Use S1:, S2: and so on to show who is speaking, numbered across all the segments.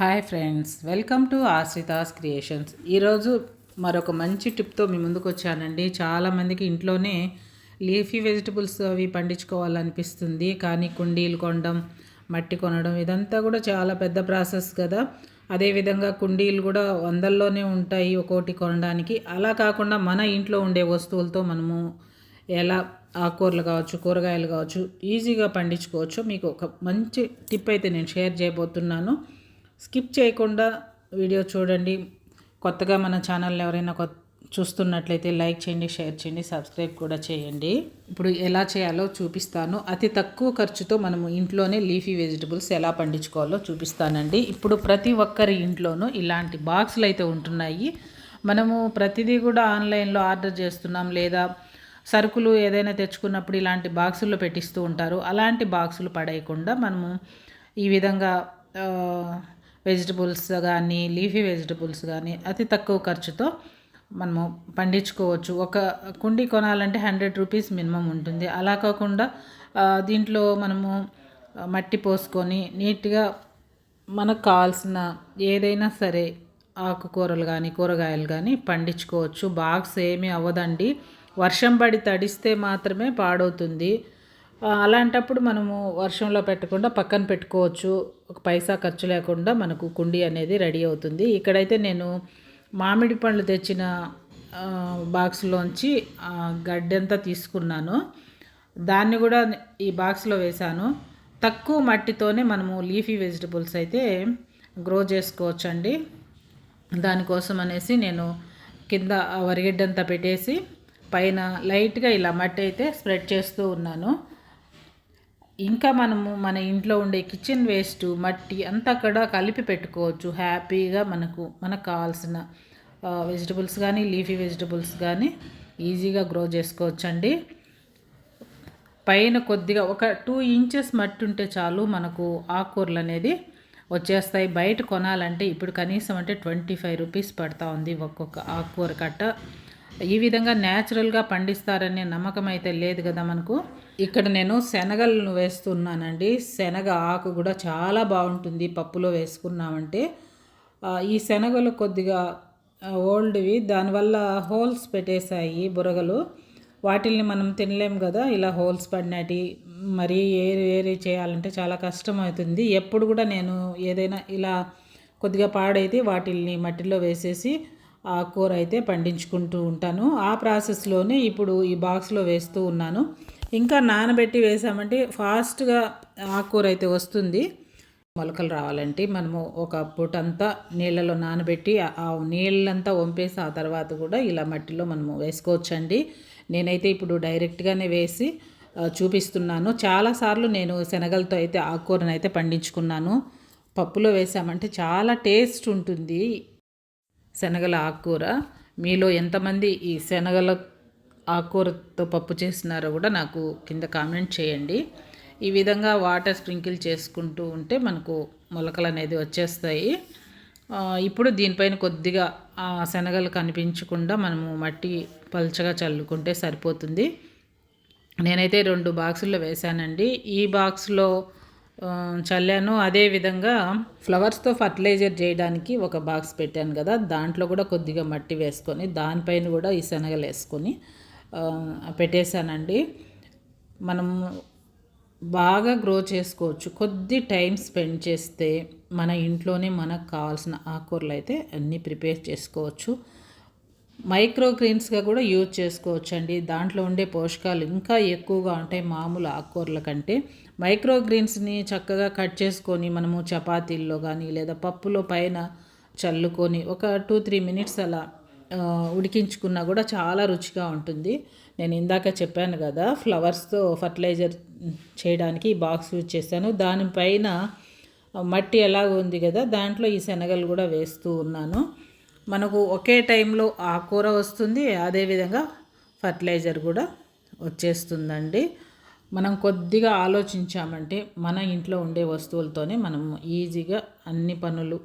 S1: Hi friends welcome to Ashritha's creations. ఈరోజు మరొక మంచి టిప్తో మీ ముందుకు వచ్చానండి. చాలామందికి ఇంట్లోనే లీఫీ వెజిటబుల్స్ అవి పండించుకోవాలనిపిస్తుంది. కానీ కుండీలు కొనడం మట్టి కొనడం ఇదంతా కూడా చాలా పెద్ద ప్రాసెస్ కదా. అదేవిధంగా కుండీలు కూడా వందల్లోనే ఉంటాయి ఒక్కోటి కొనడానికి. అలా కాకుండా మన ఇంట్లో ఉండే వస్తువులతో మనము ఎలా ఆకుకూరలు కావచ్చు కూరగాయలు కావచ్చు ఈజీగా పండించుకోవచ్చు. మీకు ఒక మంచి టిప్ అయితే నేను షేర్ చేయబోతున్నాను. స్కిప్ చేయకుండా వీడియో చూడండి. కొత్తగా మన ఛానల్ని ఎవరైనా కొత్త చూస్తున్నట్లయితే లైక్ చేయండి షేర్ చేయండి సబ్స్క్రైబ్ కూడా చేయండి. ఇప్పుడు ఎలా చేయాలో చూపిస్తాను. అతి తక్కువ ఖర్చుతో మనము ఇంట్లోనే లీఫీ వెజిటబుల్స్ ఎలా పండించుకోవాలో చూపిస్తానండి. ఇప్పుడు ప్రతి ఒక్కరి ఇంట్లోనూ ఇలాంటి బాక్సులు అయితే ఉంటున్నాయి. మనము ప్రతిదీ కూడా ఆన్లైన్లో ఆర్డర్ చేస్తున్నాం లేదా సరుకులు ఏదైనా తెచ్చుకున్నప్పుడు ఇలాంటి బాక్సుల్లో పెట్టిస్తూ ఉంటారు. అలాంటి బాక్సులు పడేయకుండా మనము ఈ విధంగా వెజిటబుల్స్ కానీ లీఫీ వెజిటబుల్స్ కానీ అతి తక్కువ ఖర్చుతో మనము పండించుకోవచ్చు. ఒక కుండి కొనాలంటే హండ్రెడ్ రూపీస్ మినిమం ఉంటుంది. అలా కాకుండా దీంట్లో మనము మట్టి పోసుకొని నీట్గా మనకు కావాల్సిన ఏదైనా సరే ఆకుకూరలు కానీ కూరగాయలు కానీ పండించుకోవచ్చు. బాక్స్ ఏమీ అవ్వదండి. వర్షం పడి తడిస్తే మాత్రమే పాడవుతుంది. అలాంటప్పుడు మనము వర్షంలో పెట్టకుండా పక్కన పెట్టుకోవచ్చు. ఒక పైసా ఖర్చు లేకుండా మనకు కుండీ అనేది రెడీ అవుతుంది. ఇక్కడైతే నేను మామిడి పండ్లు తెచ్చిన బాక్స్లోంచి గడ్డంతా తీసుకున్నాను. దాన్ని కూడా ఈ బాక్స్లో వేశాను. తక్కువ మట్టితోనే మనము లీఫీ వెజిటబుల్స్ అయితే గ్రో చేసుకోవచ్చండి. దానికోసం అనేసి నేను కింద వరిగడ్డంతా పెట్టేసి పైన లైట్గా ఇలా మట్టి అయితే స్ప్రెడ్ చేస్తూ ఉన్నాను. ఇంకా మనము మన ఇంట్లో ఉండే కిచెన్ వేస్ట్ మట్టి అంతా అక్కడ కలిపి పెట్టుకోవచ్చు. హ్యాపీగా మనకు మనకు కావాల్సిన వెజిటబుల్స్ కానీ లీఫీ వెజిటబుల్స్ కానీ ఈజీగా గ్రో చేసుకోవచ్చండి. పైన కొద్దిగా ఒక టూ ఇంచెస్ మట్టి ఉంటే చాలు మనకు ఆకుకూరలు అనేది వచ్చేస్తాయి. బయట కొనాలంటే ఇప్పుడు కనీసం అంటే ట్వంటీ ఫైవ్ రూపీస్ పడతా ఉంది ఒక్కొక్క ఆకుకూర కట్ట. ఈ విధంగా న్యాచురల్గా పండిస్తారనే నమ్మకం అయితే లేదు కదా మనకు. ఇక్కడ నేను శనగలను వేస్తున్నానండి. శనగ ఆకు కూడా చాలా బాగుంటుంది పప్పులో వేసుకున్నామంటే. ఈ శనగలు కొద్దిగా ఓల్డ్వి దానివల్ల హోల్స్ పెట్టేశాయి బురగలు. వాటిల్ని మనం తినలేం కదా. ఇలా హోల్స్ పడినటి మరీ ఏరి ఏరి చేయాలంటే చాలా కష్టం అవుతుంది ఎప్పుడు కూడా నేను ఏదైనా ఇలా కొద్దిగా పాడైతే వాటిల్ని మట్టిలో వేసేసి కూర అయితే పండించుకుంటూ ఉంటాను. ఆ ప్రాసెస్లోనే ఇప్పుడు ఈ బాక్స్లో వేస్తూ ఉన్నాను. ఇంకా నానబెట్టి వేసామంటే ఫాస్ట్గా ఆకుకూర అయితే వస్తుంది. మొలకలు రావాలంటే మనము ఒక పూటంతా నీళ్ళలో నానబెట్టి ఆ నీళ్ళంతా వంపేసి ఆ తర్వాత కూడా ఇలా మట్టిలో మనము వేసుకోవచ్చండి. నేనైతే ఇప్పుడు డైరెక్ట్గానే వేసి చూపిస్తున్నాను. చాలాసార్లు నేను శనగలతో అయితే ఆకుకూరను అయితే పండించుకున్నాను. పప్పులో వేసామంటే చాలా టేస్ట్ ఉంటుంది. శనగల ఆకుకూర. మీలో ఎంతమంది ఈ శనగల ఆకుకూరతో పప్పు చేస్తున్నారో కూడా నాకు కింద కామెంట్ చేయండి. ఈ విధంగా వాటర్ స్ప్రింకిల్ చేసుకుంటూ ఉంటే మనకు మొలకలు అనేది వచ్చేస్తాయి. ఇప్పుడు దీనిపైన కొద్దిగా శనగలు కనిపించకుండా మనము మట్టి పల్చగా చల్లుకుంటే సరిపోతుంది. నేనైతే రెండు బాక్సుల్లో వేశానండి. ఈ బాక్స్లో చల్లాను. అదేవిధంగా ఫ్లవర్స్తో ఫర్టిలైజర్ చేయడానికి ఒక బాక్స్ పెట్టాను కదా. దాంట్లో కూడా కొద్దిగా మట్టి వేసుకొని దానిపైన కూడా ఈ శనగలు వేసుకొని పెట్టేశానండి. మనం బాగా గ్రో చేసుకోవచ్చు. కొద్ది టైం స్పెండ్ చేస్తే మన ఇంట్లోనే మనకు కావాల్సిన ఆకుకూరలు అయితే అన్నీ ప్రిపేర్ చేసుకోవచ్చు. మైక్రోగ్రీన్స్గా కూడా యూజ్ చేసుకోవచ్చు అండి దాంట్లో ఉండే పోషకాలు ఇంకా ఎక్కువగా ఉంటాయి మామూలు ఆకుకూరల కంటే. మైక్రోగ్రీన్స్ని చక్కగా కట్ చేసుకొని మనము చపాతీల్లో కానీ లేదా పప్పులో పైన చల్లుకొని ఒక టూ త్రీ మినిట్స్ అలా ఉడికించుకున్నా కూడా చాలా రుచిగా ఉంటుంది. నేను ఇందాక చెప్పాను కదా ఫ్లవర్స్తో ఫర్టిలైజర్ చేయడానికి బాక్స్ యూజ్ చేశాను. దానిపైన మట్టి ఎలాగ ఉంది కదా దాంట్లో ఈ శనగలు కూడా వేస్తూ ఉన్నాను. మనకు ఒకే టైంలో ఆ కూర వస్తుంది అదేవిధంగా ఫర్టిలైజర్ కూడా వచ్చేస్తుందండి. మనం కొద్దిగా ఆలోచించామంటే మన ఇంట్లో ఉండే వస్తువులతోనే మనం ఈజీగా అన్ని పనులు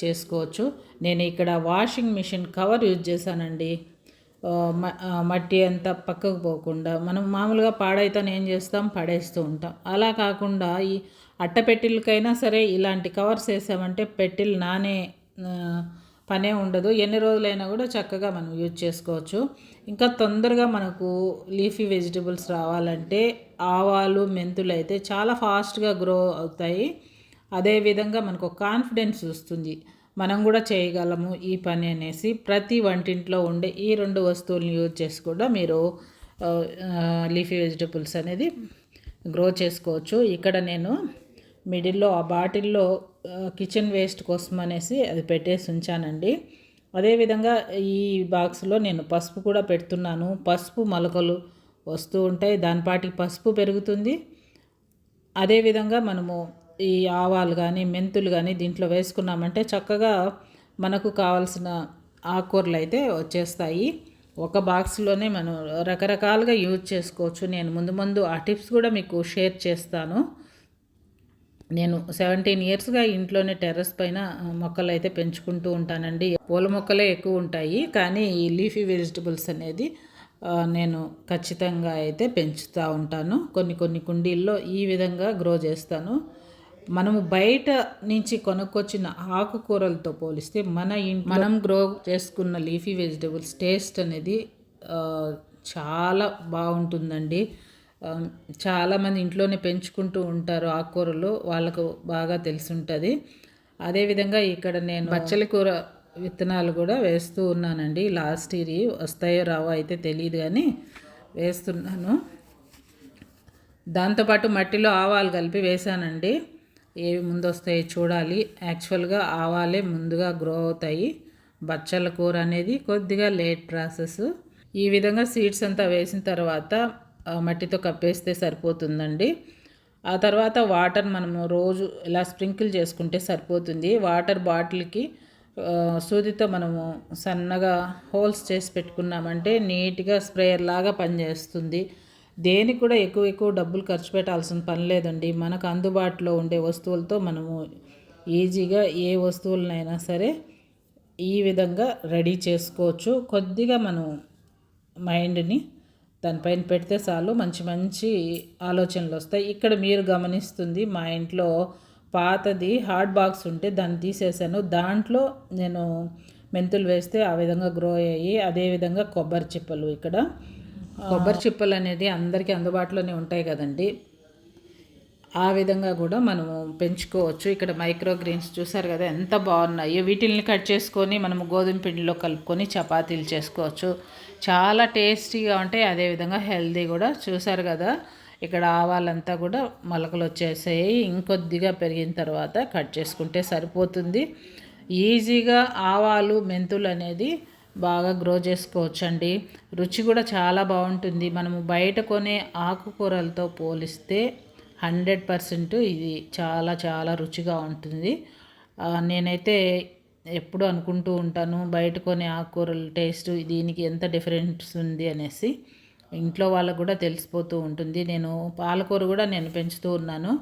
S1: చేసుకోవచ్చు. నేను ఇక్కడ వాషింగ్ మిషన్ కవర్ యూజ్ చేశానండి. మట్టి అంతా పక్కకు పోకుండా మనం మామూలుగా పాడైతేనే ఏం చేస్తాం పడేస్తూ ఉంటాం. అలా కాకుండా ఈ అట్టపెట్టెలకైనా సరే ఇలాంటి కవర్స్ వేసామంటే పెట్టెలు నానే పనే ఉండదు. ఎన్ని రోజులైనా కూడా చక్కగా మనం యూజ్ చేసుకోవచ్చు. ఇంకా తొందరగా మనకు లీఫీ వెజిటబుల్స్ రావాలంటే ఆవాలు మెంతులు అయితే చాలా ఫాస్ట్గా గ్రో అవుతాయి. అదేవిధంగా మనకు ఒక కాన్ఫిడెన్స్ వస్తుంది. మనం కూడా చేయగలము ఈ పని అనేసి ప్రతి వంటింట్లో ఉండే ఈ రెండు వస్తువులను యూజ్ చేసి కూడా మీరు లీఫీ వెజిటబుల్స్ అనేది గ్రో చేసుకోవచ్చు. ఇక్కడ నేను మిడిల్లో ఆ బాటిల్లో కిచెన్ వేస్ట్ కోసం అనేసి అది పెట్టేసి ఉంచానండి. అదేవిధంగా ఈ బాక్స్లో నేను పసుపు కూడా పెడుతున్నాను. పసుపు మొలకలు వస్తూ ఉంటాయి. దానిపాటికి పసుపు పెరుగుతుంది. అదేవిధంగా మనము ఈ ఆవాలు కానీ మెంతులు కానీ దీంట్లో వేసుకున్నామంటే చక్కగా మనకు కావాల్సిన ఆకుకూరలు అయితే వచ్చేస్తాయి. ఒక బాక్స్లోనే మనం రకరకాలుగా యూజ్ చేసుకోవచ్చు. నేను ముందు ముందు ఆ టిప్స్ కూడా మీకు షేర్ చేస్తాను. నేను సెవెంటీన్ ఇయర్స్గా ఇంట్లోనే టెర్రస్ పైన మొక్కలు అయితే పెంచుకుంటూ ఉంటానండి. పూల మొక్కలే ఎక్కువ ఉంటాయి కానీ ఈ లీఫీ వెజిటబుల్స్ అనేది నేను ఖచ్చితంగా అయితే పెంచుతూ ఉంటాను. కొన్ని కొన్ని కుండీల్లో ఈ విధంగా గ్రో చేస్తాను. మనము బయట నుంచి కొనుక్కొచ్చిన ఆకుకూరలతో పోలిస్తే మన ఇంట్లో మనం గ్రో చేసుకున్న లీఫీ వెజిటబుల్స్ టేస్ట్ అనేది చాలా బాగుంటుందండి. చాలామంది ఇంట్లోనే పెంచుకుంటూ ఉంటారు ఆకుకూరలు వాళ్ళకు బాగా తెలిసి ఉంటుంది అదేవిధంగా ఇక్కడ నేను బచ్చలి కూర విత్తనాలు కూడా వేస్తూ ఉన్నానండి. లాస్ట్ ఇయర్ వస్తాయో రావో అయితే తెలియదు కానీ వేస్తున్నాను. దాంతోపాటు మట్టిలో ఆవాలు కలిపి వేసానండి ఏవి ముందు వస్తాయి చూడాలి. యాక్చువల్గా ఆవాలే ముందుగా గ్రో అవుతాయి. బచ్చల కూర అనేది కొద్దిగా లేట్ ప్రాసెస్. ఈ విధంగా సీడ్స్ అంతా వేసిన తర్వాత మట్టితో కప్పేస్తే సరిపోతుందండి. ఆ తర్వాత వాటర్ మనము రోజు ఇలా స్ప్రింకిల్ చేసుకుంటే సరిపోతుంది. వాటర్ బాటిల్కి సూదితో మనము సన్నగా హోల్స్ చేసి పెట్టుకున్నామంటే నీట్గా స్ప్రేయర్ లాగా పనిచేస్తుంది. దేనికి కూడా ఎక్కువ ఎక్కువ డబ్బులు ఖర్చు పెట్టాల్సిన పని లేదండి. మనకు అందుబాటులో ఉండే వస్తువులతో మనము ఈజీగా ఏ వస్తువులనైనా సరే ఈ విధంగా రెడీ చేసుకోవచ్చు. కొద్దిగా మనం మైండ్ని దానిపైన పెడితే చాలు మంచి మంచి ఆలోచనలు వస్తాయి. ఇక్కడ మీరు గమనిస్తుంది మా ఇంట్లో పాతది హార్డ్ బాక్స్ ఉంటే దాన్ని తీసేసాను. దాంట్లో నేను మెంతులు వేస్తే ఆ విధంగా గ్రో అయ్యాయి. అదేవిధంగా కొబ్బరి చిప్పలు ఇక్కడ. కొబ్బరి చిప్పలు అనేది అందరికీ అందుబాటులోనే ఉంటాయి కదండి. ఆ విధంగా కూడా మనము పెంచుకోవచ్చు. ఇక్కడ మైక్రో గ్రీన్స్ చూసారు కదా ఎంత బాగున్నాయో. వీటిల్ని కట్ చేసుకొని మనము గోధుమ పిండిలో కలుపుకొని చపాతీలు చేసుకోవచ్చు. చాలా టేస్టీగా ఉంటాయి. అదేవిధంగా హెల్దీ కూడా చూసారు కదా. ఇక్కడ ఆవాలంతా కూడా మొలకలు వచ్చేసాయి. ఇంకొద్దిగా పెరిగిన తర్వాత కట్ చేసుకుంటే సరిపోతుంది. ఈజీగా ఆవాలు మెంతులు అనేది బాగా గ్రో చేసుకోవచ్చండి. రుచి కూడా చాలా బాగుంటుంది. మనము బయట కొనే ఆకుకూరలతో పోలిస్తే హండ్రెడ్ పర్సెంట్ ఇది చాలా చాలా రుచిగా ఉంటుంది. నేనైతే ఎప్పుడు అనుకుంటూ ఉంటాను బయట కొని ఆకుకూరల టేస్ట్ దీనికి ఎంత డిఫరెన్స్ ఉంది అనేసి. ఇంట్లో వాళ్ళకు కూడా తెలిసిపోతూ ఉంటుంది. నేను పాలకూర కూడా నేను పెంచుతూ ఉన్నాను.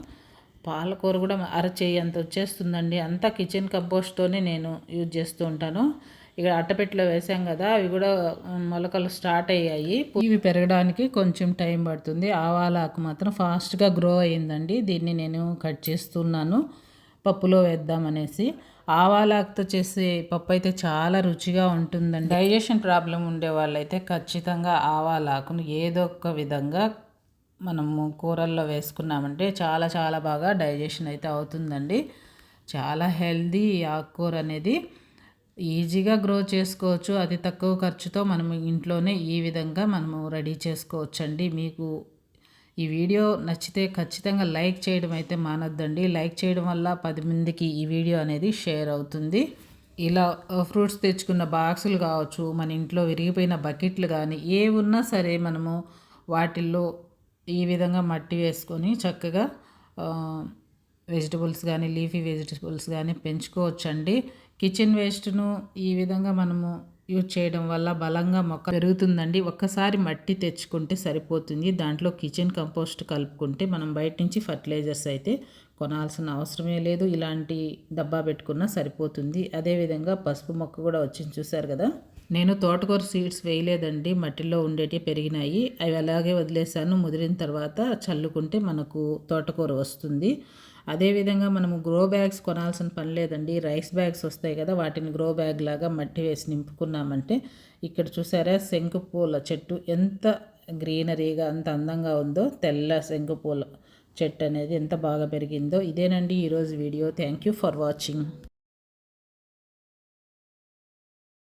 S1: పాలకూర కూడా అరచేయి అంత వచ్చేస్తుందండి. అంతా కిచెన్ కంపోస్ట్తోనే నేను యూజ్ చేస్తూ ఉంటాను. ఇక్కడ అట్టపెట్టెలో వేసాం కదా అవి కూడా మొలకలు స్టార్ట్ అయ్యాయి. ఇవి పెరగడానికి కొంచెం టైం పడుతుంది. ఆవాలాకు మాత్రం ఫాస్ట్గా గ్రో అయ్యిందండి. దీన్ని నేను కట్ చేస్తున్నాను. పప్పులో వేద్దామనేసి ఆవాలాకుతో చేసే పప్పు అయితే చాలా రుచిగా ఉంటుందండి. డైజెషన్ ప్రాబ్లం ఉండే వాళ్ళైతే ఖచ్చితంగా ఆవాలాకును ఏదో ఒక విధంగా మనము కూరల్లో వేసుకున్నామంటే చాలా చాలా బాగా డైజెషన్ అయితే అవుతుందండి. చాలా హెల్దీ ఆకుకూర అనేది. ఈజీగా గ్రో చేసుకోవచ్చు అతి తక్కువ ఖర్చుతో మనం ఇంట్లోనే ఈ విధంగా మనము రెడీ చేసుకోవచ్చండి. మీకు ఈ వీడియో నచ్చితే ఖచ్చితంగా లైక్ చేయడం అయితే మానొద్దండి. లైక్ చేయడం వల్ల పది మందికి ఈ వీడియో అనేది షేర్ అవుతుంది. ఇలా ఫ్రూట్స్ తెచ్చుకున్న బాక్సులు కావచ్చు మన ఇంట్లో విరిగిపోయిన బకెట్లు కానీ ఏ ఉన్నా సరే మనము వాటిల్లో ఈ విధంగా మట్టి వేసుకొని చక్కగా వెజిటబుల్స్ కానీ లీఫీ వెజిటబుల్స్ కానీ పెంచుకోవచ్చండి. కిచెన్ వేస్ట్ను ఈ విధంగా మనము యూజ్ చేయడం వల్ల బలంగా మొక్క పెరుగుతుందండి. ఒక్కసారి మట్టి తెచ్చుకుంటే సరిపోతుంది. దాంట్లో కిచెన్ కంపోస్ట్ కలుపుకుంటే మనం బయట నుంచి ఫర్టిలైజర్స్ అయితే కొనాల్సిన అవసరమే లేదు. ఇలాంటి డబ్బా పెట్టుకున్నా సరిపోతుంది. అదేవిధంగా పసుపు మొక్క కూడా వచ్చింది చూసారు కదా? నేను తోటకూర సీడ్స్ వేయలేదండి. మట్టిలో ఉండేటి పెరిగినాయి. అవి అలాగే వదిలేసాను ముదిరిన తర్వాత చల్లుకుంటే మనకు తోటకూర వస్తుంది. అదేవిధంగా మనము గ్రో బ్యాగ్స్ కొనాల్సిన పని లేదండి. రైస్ బ్యాగ్స్ వస్తాయి కదా వాటిని గ్రో బ్యాగ్ లాగా మట్టి వేసి నింపుకున్నామంటే ఇక్కడ చూసారా శంకు పూల చెట్టు ఎంత గ్రీనరీగా అంత అందంగా ఉందో తెల్ల శంకు పూల చెట్టు అనేది ఎంత బాగా పెరిగిందో. ఇదేనండి ఈరోజు video. Thank you for watching